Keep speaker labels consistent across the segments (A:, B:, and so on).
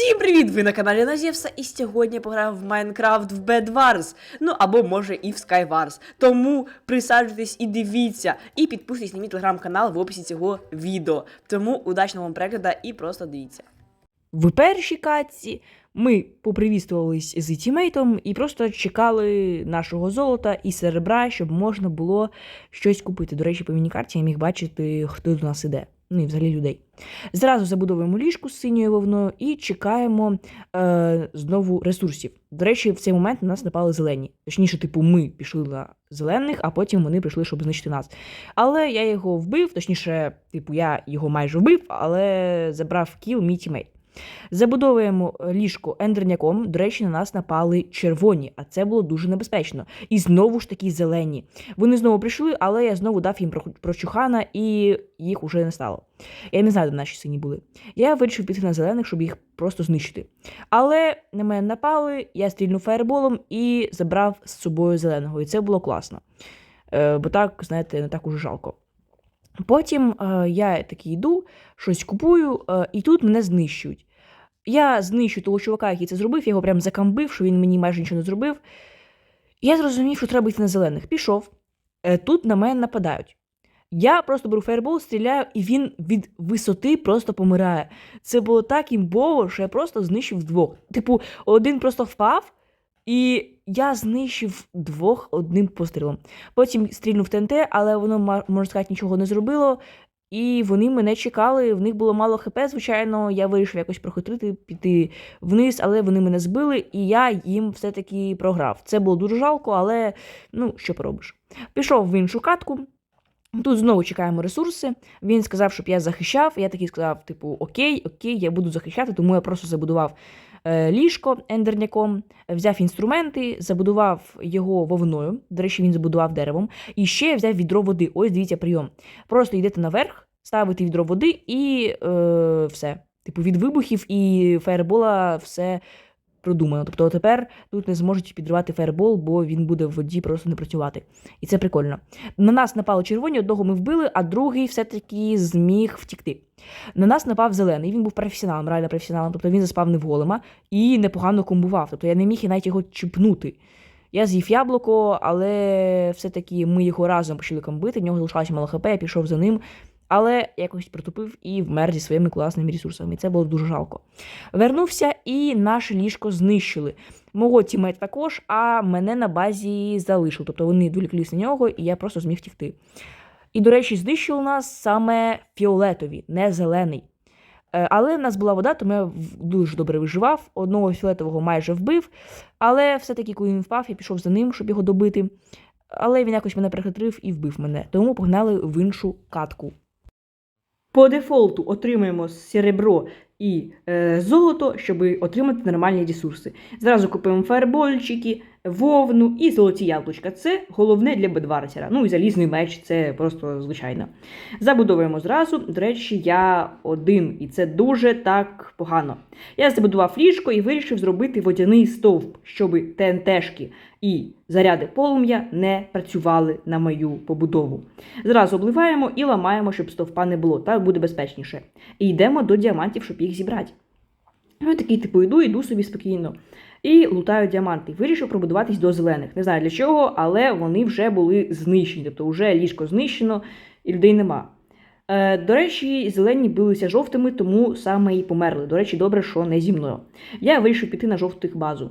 A: Всім привіт! Ви на каналі Назєвса, і сьогодні я пограв в Майнкрафт в Bed ну або може і в Skywars. Тому присаджуйтесь і дивіться, і підписуйтесь на мій телеграм-канал в описі цього відео. Тому удачного вам перегляду і просто дивіться. В першій катці ми попривістувались з тімейтом і просто чекали нашого золота і серебра, щоб можна було щось купити. До речі, по мінікарті я міг бачити, хто до нас іде. Ну і взагалі людей. Зразу забудовуємо ліжку з синьою вовною і чекаємо е, знову ресурсів. До речі, в цей момент на нас напали зелені. Точніше, типу, ми пішли на зелених, а потім вони прийшли, щоб знищити нас. Але я його вбив, точніше, типу, я його майже вбив, але забрав кіл мій тімейт. Забудовуємо ліжко ендерняком. До речі, на нас напали червоні, а це було дуже небезпечно. І знову ж таки зелені. Вони знову прийшли, але я знову дав їм прочухана, і їх уже не стало. Я не знаю, де наші сині були. Я вирішив піти на зелених, щоб їх просто знищити. Але на мене напали, я стрільнув фаєрболом і забрав з собою зеленого. І це було класно. Е, бо так, знаєте, не так уже жалко. Потім е, я такий йду, щось купую, е, і тут мене знищують. Я знищу того чувака, який це зробив, я його прям закамбив, що він мені майже нічого не зробив. Я зрозумів, що треба йти на зелених. Пішов. Е, Тут на мене нападають. Я просто беру фаєрбол, стріляю, і він від висоти просто помирає. Це було так імбово, що я просто знищив двох. Типу, один просто впав, і я знищив двох одним пострілом. Потім стрільнув ТНТ, але воно, можна сказати, нічого не зробило. І вони мене чекали, в них було мало хп, звичайно. Я вирішив якось прохитрити, піти вниз, але вони мене збили, і я їм все-таки програв. Це було дуже жалко, але ну, що поробиш. Пішов в іншу катку. Тут знову чекаємо ресурси. Він сказав, щоб я захищав. Я такий сказав: типу, окей, окей, я буду захищати, тому я просто забудував ліжко ендерняком, взяв інструменти, забудував його вовною. До речі, він забудував деревом. І ще взяв відро води. Ось дивіться прийом. Просто йдете наверх, ставите відро води і е, все. Типу, від вибухів і фаєрбола все продумано. Тобто тепер тут не зможуть підривати фаєрбол, бо він буде в воді просто не працювати. І це прикольно. На нас напали червоні, одного ми вбили, а другий все-таки зміг втікти. На нас напав зелений, він був професіоналом, реально професіоналом, тобто він заспав не в голема і непогано комбував. Тобто я не міг і навіть його чіпнути. Я з'їв яблуко, але все-таки ми його разом почали комбити, в нього залишалося мало хп, я пішов за ним, але якось притупив і вмер зі своїми класними ресурсами. Це було дуже жалко. Вернувся і наше ліжко знищили. Мого тімейт також, а мене на базі залишив. Тобто вони відволіклись на нього, і я просто зміг втікти. І, до речі, знищили нас саме фіолетові, не зелений. Е, Але в нас була вода, тому я дуже добре виживав. Одного фіолетового майже вбив. Але все-таки, коли він впав, я пішов за ним, щоб його добити. Але він якось мене прихитрив і вбив мене. Тому погнали в іншу катку. По дефолту отримуємо серебро і е, золото, щоб отримати нормальні ресурси. Зразу купуємо фаербольчики, вовну і золоті яблучка. Це головне для бедварсера. Ну і залізний меч, це просто звичайно. Забудовуємо зразу. До речі, я один, і це дуже так погано. Я забудував ліжко і вирішив зробити водяний стовп, щоб ТНТшки і заряди полум'я не працювали на мою побудову. Зразу обливаємо і ламаємо, щоб стовпа не було, так буде безпечніше. І йдемо до діамантів, щоб їх зібрати. Ну, я такий, типу, йду, йду собі спокійно. І лутаю діаманти. Вирішив пробудуватись до зелених. Не знаю для чого, але вони вже були знищені. Тобто вже ліжко знищено і людей нема. Е, до речі, зелені билися жовтими, тому саме і померли. До речі, добре, що не зі мною. Я вирішив піти на жовтих базу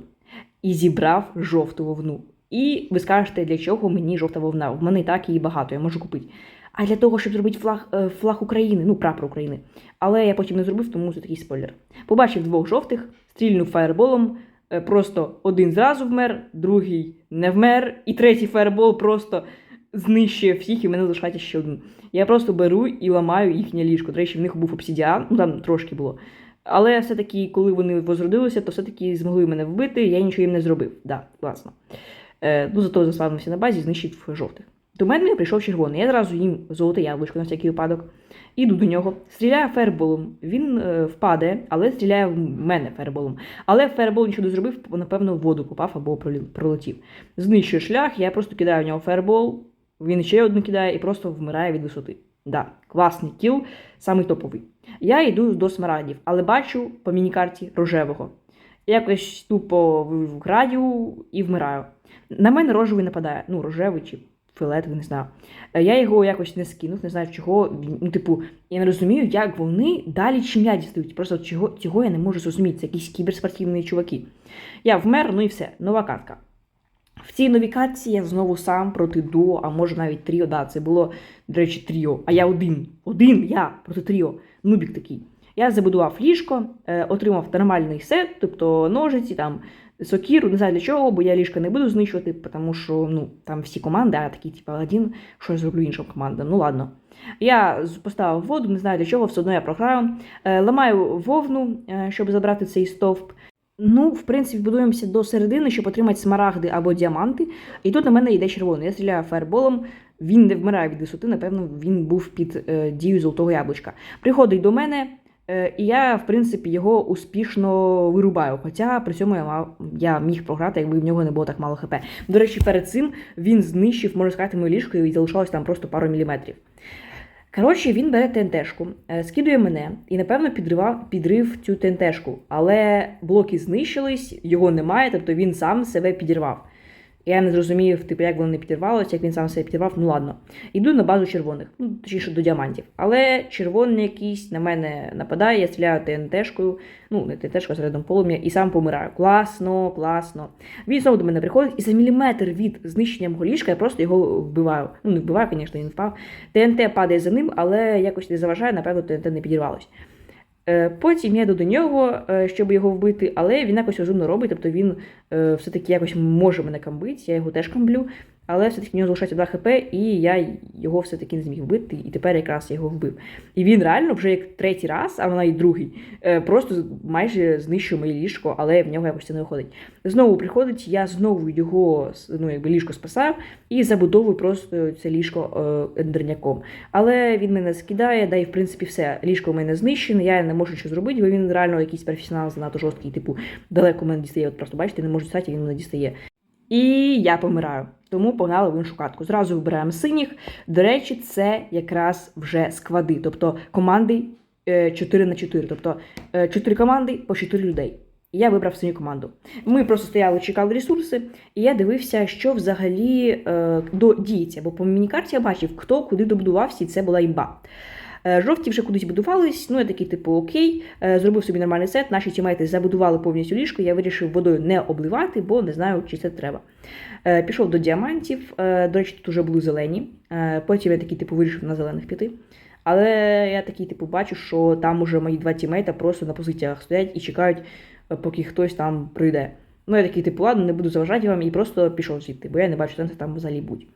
A: і зібрав жовту вовну. І ви скажете, для чого мені жовта вовна? В мене так її багато, я можу купити. А для того, щоб зробити флаг, е, флаг України, ну, прапор України. Але я потім не зробив, тому це такий спойлер. Побачив двох жовтих, стрільнув фаєрболом, е, просто один зразу вмер, другий не вмер, і третій фаєрбол просто знищує всіх, і в мене залишається ще один. Я просто беру і ламаю їхнє ліжко. До речі, в них був обсідіан, ну там трошки було. Але все-таки, коли вони возродилися, то все-таки змогли мене вбити, я нічого їм не зробив. Да, класно. Е, ну, зато заславився на базі, знищив жовтих. До мене прийшов червоний. Я зразу їм золоте яблучко на всякий випадок. Іду до нього, стріляю ферболом. Він е, впаде, але стріляє в мене ферболом. Але фербол нічого не зробив, напевно, в воду попав або пролетів. Знищую шлях, я просто кидаю в нього фербол, він ще одну кидає і просто вмирає від висоти.
B: Да, класний кіл, самий топовий. Я йду до смарагдів, але бачу по мінікарті рожевого. Якось тупо граю і вмираю. На мене рожевий нападає. Ну, рожевий чи фіолетовий, не знаю. Е, Я його якось не скинув, не знаю чого. Ну, типу, я не розумію, як вони далі чим я дістають. Просто цього, цього я не можу зрозуміти. Це якісь кіберспортивні чуваки. Я вмер, ну і все, нова катка. В цій новій катці я знову сам проти дуо, а може навіть тріо. Да, це було, до речі, тріо. А я один. Один я проти тріо. Нубік такий. Я забудував ліжко, е, отримав нормальний сет, тобто ножиці, там, сокіру, не знаю для чого, бо я ліжко не буду знищувати, тому що ну, там всі команди, а такі, типу, один, що я зроблю іншим командам. Ну ладно. Я поставив воду, не знаю для чого, все одно я програю. Е, ламаю вовну, е, щоб забрати цей стовп. Ну, в принципі, будуємося до середини, щоб отримати смарагди або діаманти. І тут на мене йде червоний. Я стріляю фаерболом, він не вмирає від висоти, напевно, він був під е, дією золотого яблучка. Приходить до мене, і я, в принципі, його успішно вирубаю. Хоча при цьому я, мав, я міг програти, якби в нього не було так мало хп. До речі, перед цим він знищив, можна сказати, моє ліжко і залишалось там просто пару міліметрів. Коротше, він бере ТНТшку, е, скидує мене і, напевно, підривав, підрив цю ТНТшку. Але блоки знищились, його немає, тобто він сам себе підірвав. Я не зрозумів, типу, як воно не підірвалося, як він сам себе підірвав, ну ладно. Іду на базу червоних, ну точніше до діамантів. Але червоний якийсь на мене нападає, я стріляю ТНТшкою, ну не ТНТшкою, середом полум'я, і сам помираю. Класно, класно. Він знову до мене приходить, і за міліметр від знищення мого ліжка я просто його вбиваю. Ну, не вбиваю, звісно, він впав. ТНТ падає за ним, але якось не заважає, напевно, ТНТ не підірвалось. Е, Потім я йду до нього, е, щоб його вбити, але він якось розумно робить, тобто він е, все-таки якось може мене камбити, я його теж камблю, але все-таки в нього залишається 2 хп, і я його все-таки не зміг вбити, і тепер якраз я його вбив. І він реально вже як третій раз, а вона і другий, е, просто майже знищує моє ліжко, але в нього якось це не виходить. Знову приходить, я знову його ну, якби ліжко спасаю і забудовую просто це ліжко е, ендерняком. Але він мене скидає, да і в принципі все. Ліжко в мене знищене, я не можу нічого зробити, бо він реально якийсь професіонал занадто жорсткий, типу, далеко мене дістає. От просто бачите, не можу дістати, він мене дістає. І я помираю. Тому погнали в іншу катку. Зразу вибираємо синіх. До речі, це якраз вже склади, тобто команди е, 4 на 4. Тобто 4 команди по 4 людей. І я вибрав синю команду. Ми просто стояли, чекали ресурси, і я дивився, що взагалі е, діється. Бо по мінікарті я бачив, хто куди добудувався, і це була імба. Е, Жовті вже кудись будувались, ну я такий, типу, окей, е, зробив собі нормальний сет. Наші тімейти забудували повністю ліжко. Я вирішив водою не обливати, бо не знаю, чи це треба. Е, Пішов до діамантів. До речі, тут вже були зелені. Потім я такий, типу, вирішив на зелених піти. Але я такий, типу, бачу, що там уже мої два тімейта просто на позиціях стоять і чекають, поки хтось там прийде. Ну, я такий, типу, ладно, не буду заважати вам і просто пішов звідти, бо я не бачу сенсу там взагалі будь.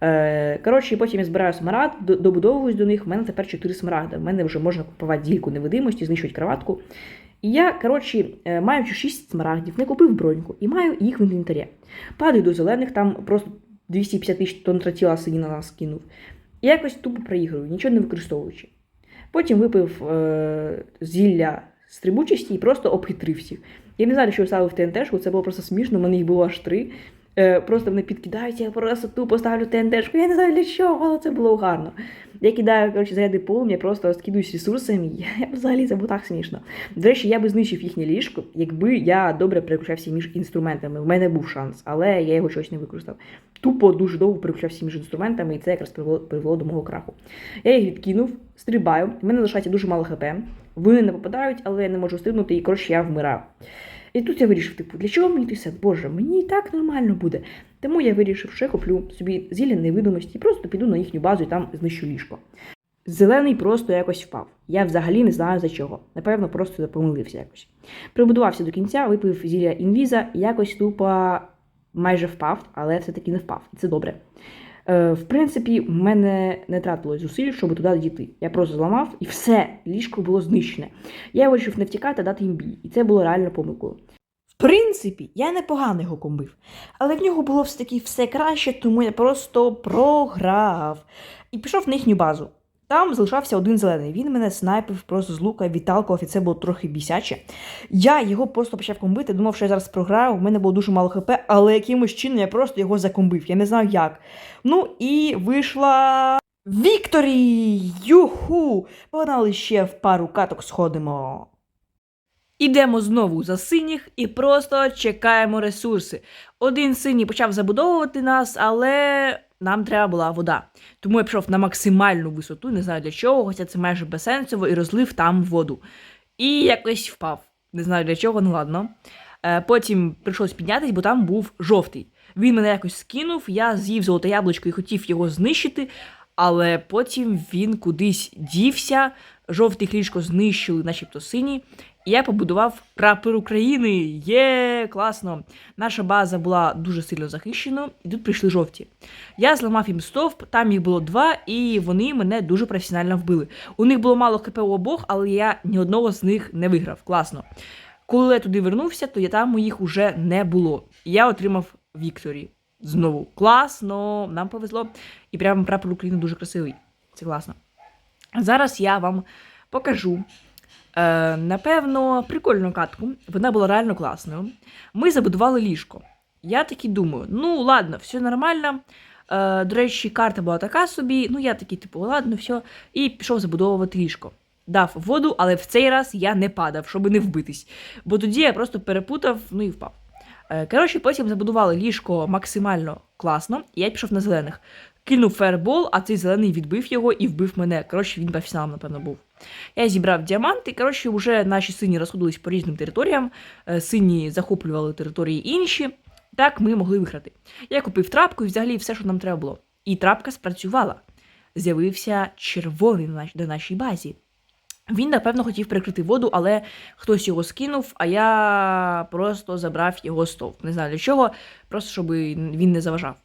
B: Е, коротше, потім я збираю смарагд, до- добудовуюсь до них. У мене тепер 4 смарагди. У мене вже можна купувати дільку невидимості, знищувати кроватку. І я, коротше, е, маючи 6 смарагдів, не купив броньку і маю їх в інвентарі. Падаю до зелених, там просто 250 тисяч тонн тротіла сині на нас кинув. І якось тупо проігрую, нічого не використовуючи. Потім випив е, зілля стрибучості і просто обхитрив всіх. Я не знаю, що я ставив ТНТшку, це було просто смішно, в мене їх було аж три. Е, просто вони підкидають, я просто тупо ставлю ТНТшку, я не знаю для чого, але це було гарно. Я кидаю коротше, заряди полум'я, просто скидуюсь ресурсами. Я взагалі це було так смішно. До речі, я би знищив їхнє ліжко, якби я добре переключався між інструментами. В мене був шанс, але я його щось не використав. Тупо дуже довго переключався між інструментами, і це якраз привело, привело до мого краху. Я їх відкинув, стрибаю, в мене залишається дуже мало хп. Вони не попадають, але я не можу стрибнути, і коротше я вмираю. І тут я вирішив, типу, для чого мені той сет? Боже, мені і так нормально буде. Тому я вирішив, що я куплю собі зілля невидимості і просто піду на їхню базу і там знищу ліжко. Зелений просто якось впав. Я взагалі не знаю за чого. Напевно, просто помилився якось. Прибудувався до кінця, випив зілля інвіза, якось тупо майже впав, але все-таки не впав. Це добре. Е, в принципі, в мене не тратилось зусиль, щоб туди дійти. Я просто зламав і все, ліжко було знищене. Я вирішив не втікати, а дати їм бій. І це було реально помилкою. В принципі, я непогано його комбив, але в нього було все таки все краще, тому я просто програв. І пішов на їхню базу. Там залишався один зелений. Він мене снайпив просто з лука, відталкував, і це було трохи бісяче. Я його просто почав комбити, думав, що я зараз програю. У мене було дуже мало хп, але якимось чином я просто його закомбив. Я не знаю як. Ну і вийшла Вікторі! Юху! Погнали ще в пару каток сходимо. Ідемо знову за синіх і просто чекаємо ресурси. Один синій почав забудовувати нас, але нам треба була вода. Тому я пішов на максимальну висоту, не знаю для чого, хоча це майже безсенсово, і розлив там воду. І якось впав. Не знаю для чого, ну ладно. Е, потім прийшлось піднятись, бо там був жовтий. Він мене якось скинув, я з'їв золоте яблучко і хотів його знищити, але потім він кудись дівся, жовтий ліжко знищили, начебто синій. Я побудував прапор України. Є, класно. Наша база була дуже сильно захищена, і тут прийшли жовті. Я зламав їм стовп, там їх було два, і вони мене дуже професіонально вбили. У них було мало хп у обох, але я ні одного з них не виграв. Класно. Коли я туди вернувся, то я там їх уже не було. Я отримав Вікторі. Знову класно, нам повезло. І прямо прапор України дуже красивий. Це класно. Зараз я вам покажу. Е, напевно, прикольну катку. Вона була реально класною. Ми забудували ліжко. Я таки думаю, ну ладно, все нормально. Е, до речі, карта була така собі. Ну, я такий, типу, ладно, все. І пішов забудовувати ліжко. Дав воду, але в цей раз я не падав, щоб не вбитись. Бо тоді я просто перепутав, ну і впав. Е, Коротше, потім забудували ліжко максимально класно, і я пішов на зелених. Кинув фаербол, а цей зелений відбив його і вбив мене. Коротше, він професіоналом, напевно, був. Я зібрав діаманти. Коротше, вже наші сині розходились по різним територіям. Е, Сині захоплювали території інші. Так ми могли виграти. Я купив трапку і взагалі все, що нам треба було. І трапка спрацювала. З'явився червоний на на нашій базі. Він, напевно, хотів перекрити воду, але хтось його скинув, а я просто забрав його стовп. Не знаю для чого, просто щоб він не заважав.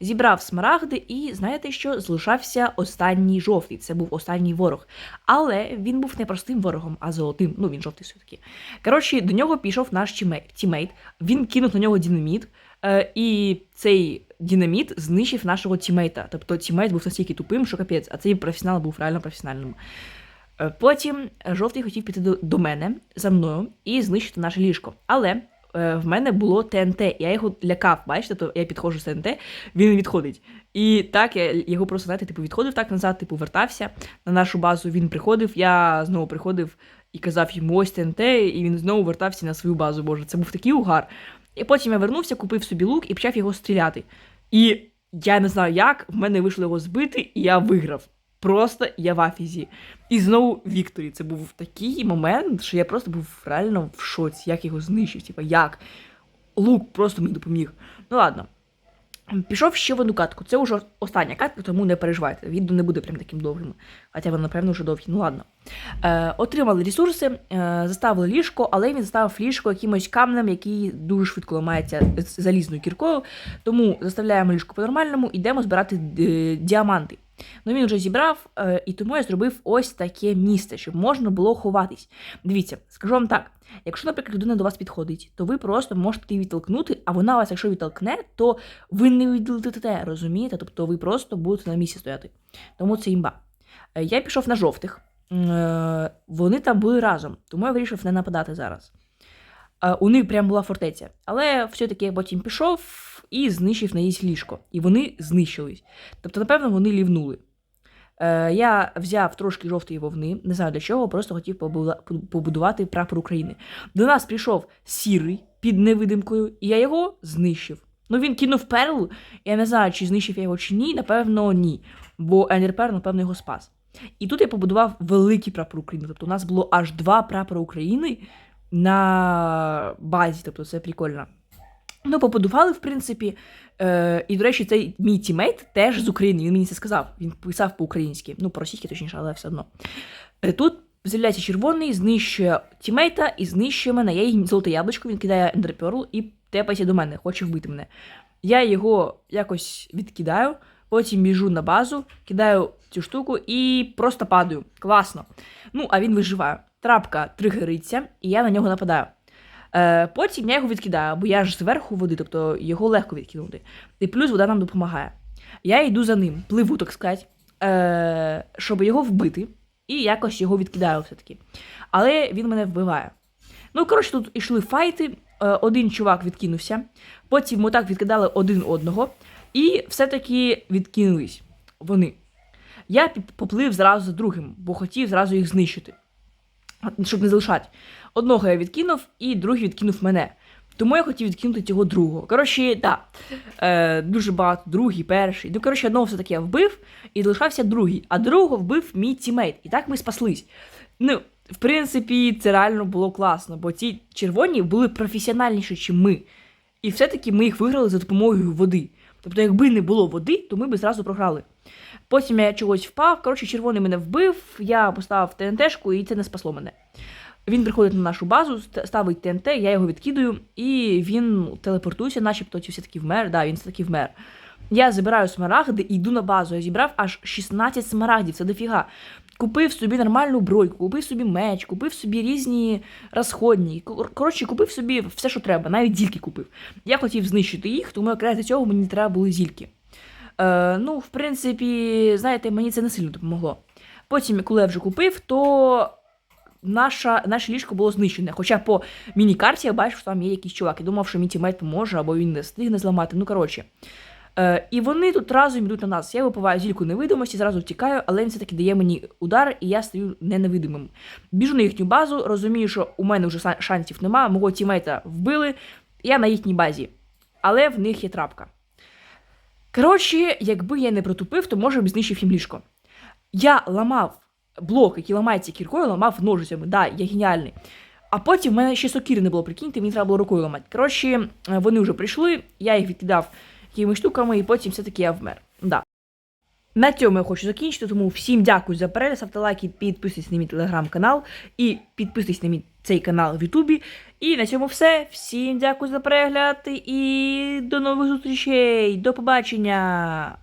B: Зібрав смарагди, і знаєте що? Залишався останній жовтий. Це був останній ворог. Але він був не простим ворогом, а золотим. Ну, він жовтий все-таки. Коротше, до нього пішов наш тімейт. Він кинув на нього динаміт, е, і цей динаміт знищив нашого тімейта. Тобто тімейт був настільки тупим, що капець, а цей професіонал був реально професіональним. Е, Потім жовтий хотів піти до, мене за мною і знищити наше ліжко. Але в мене було ТНТ. Я його лякав, бачите, то я підходжу з ТНТ, він відходить. І так я його просто знаєте, типу, відходив так назад, типу, вертався на нашу базу. Він приходив, я знову приходив і казав йому ось ТНТ, і він знову вертався на свою базу. Боже, це був такий угар. І потім я вернувся, купив собі лук і почав його стріляти. І я не знаю як, в мене вийшло його збити, і я виграв. Просто я в афізі. І знову Вікторі. Це був такий момент, що я просто був реально в шоці, як його знищив. Типа, як? Лук просто мені допоміг. Ну ладно. Пішов ще в одну катку. Це вже остання катка, тому не переживайте. Відео не буде прям таким довгим. Хоча воно, напевно, вже довгі. Ну ладно. Е, отримали ресурси, е, заставили ліжко, але він заставив ліжко якимось камнем, який дуже швидко ламається з залізною кіркою. Тому заставляємо ліжко по-нормальному, йдемо збирати е, діаманти. Ну він вже зібрав, е, і тому я зробив ось таке місце, щоб можна було ховатись. Дивіться, скажу вам так: якщо, наприклад, людина до вас підходить, то ви просто можете її відтолкнути, а вона вас, якщо відтолкне, то ви не відлетите, розумієте? Тобто ви просто будете на місці стояти. Тому це імба. Е, Я пішов на жовтих. Е, Вони там були разом, тому я вирішив не нападати зараз. Е, У них прям була фортеця. Але все-таки я потім пішов і знищив на її ліжко. І вони знищились. Тобто, напевно, вони лівнули. Е, я взяв трошки жовтої вовни, не знаю для чого, просто хотів побудувати прапор України. До нас прийшов сірий під невидимкою, і я його знищив. Ну, він кинув перл, я не знаю, чи знищив я його чи ні, напевно, ні. Бо Ендерпер, напевно, його спас. І тут я побудував великий прапор України. Тобто у нас було аж два прапори України на базі, тобто це прикольно. Ну, побудували, в принципі. Е, і, до речі, цей мій тімейт теж з України. Він мені це сказав. Він писав по-українськи. Ну, по-російськи, точніше, але все одно. Е, тут з'являється червоний, знищує тімейта і знищує мене. Я їм золоте яблучко, він кидає ендерперл і тепається до мене, хоче вбити мене. Я його якось відкидаю, потім біжу на базу, кидаю цю штуку і просто падаю. Класно. Ну, а він виживає. Трапка тригериться, і я на нього нападаю. Е, потім я його відкидаю, бо я ж зверху води, тобто його легко відкинути. І плюс вода нам допомагає. Я йду за ним, пливу, так сказати, е, щоб його вбити, і якось його відкидаю все-таки. Але він мене вбиває. Ну, коротше, тут йшли файти, е, один чувак відкинувся, потім ми так відкидали один одного, і все-таки відкинулись вони. Я поплив зразу за другим, бо хотів зразу їх знищити, щоб не залишати. Одного я відкинув, і другий відкинув мене. Тому я хотів відкинути цього другого. Коротше, так. Е, дуже багато, другий, перший. Ну, коротше, одного все-таки я вбив, і залишався другий, а другого вбив мій тімейт. І так ми спаслись. Ну, в принципі, це реально було класно, бо ці червоні були професіональніші, ніж ми. І все-таки ми їх виграли за допомогою води. Тобто, якби не було води, то ми б зразу програли. Потім я чогось впав. Коротше, червоний мене вбив, я поставив ТНТшку, і це не спасло мене. Він приходить на нашу базу, ставить ТНТ, я його відкидую, і він телепортується, начебто чи все-таки вмер. Да, він все-таки вмер. Я забираю смарагди і йду на базу. Я зібрав аж 16 смарагдів, це дофіга. Купив собі нормальну бройку, купив собі меч, купив собі різні розходні. Коротше, купив собі все, що треба, навіть зільки купив. Я хотів знищити їх, тому якраз для цього мені треба були зільки. Е, ну, в принципі, знаєте, мені це не сильно допомогло. Потім, коли я вже купив, то наша, наше ліжко було знищене. Хоча по міні-карті я бачив, що там є якийсь чувак. Я думав, що мій тімейт поможе, або він не встигне зламати. Ну, коротше. Е, і вони тут разом йдуть на нас. Я випиваю зільку невидимості, зразу втікаю, але він все-таки дає мені удар, і я стаю не невидимим. Біжу на їхню базу, розумію, що у мене вже шансів нема, мого тімейта вбили, я на їхній базі. Але в них є трапка. Коротше, якби я не протупив, то може б знищив їм ліжко. Я ламав блок, який ламається кіркою, ламав ножицями. Да, я геніальний. А потім в мене ще сокири не було, прикиньте, мені треба було рукою ламати. Коротше, е, вони вже прийшли, я їх відкидав якимись штуками, і потім все-таки я вмер. Да. На цьому я хочу закінчити, тому всім дякую за перегляд, ставте лайки, підписуйтесь на мій телеграм-канал і підписуйтесь на мій цей канал в Ютубі. І на цьому все. Всім дякую за перегляд і до нових зустрічей. До побачення!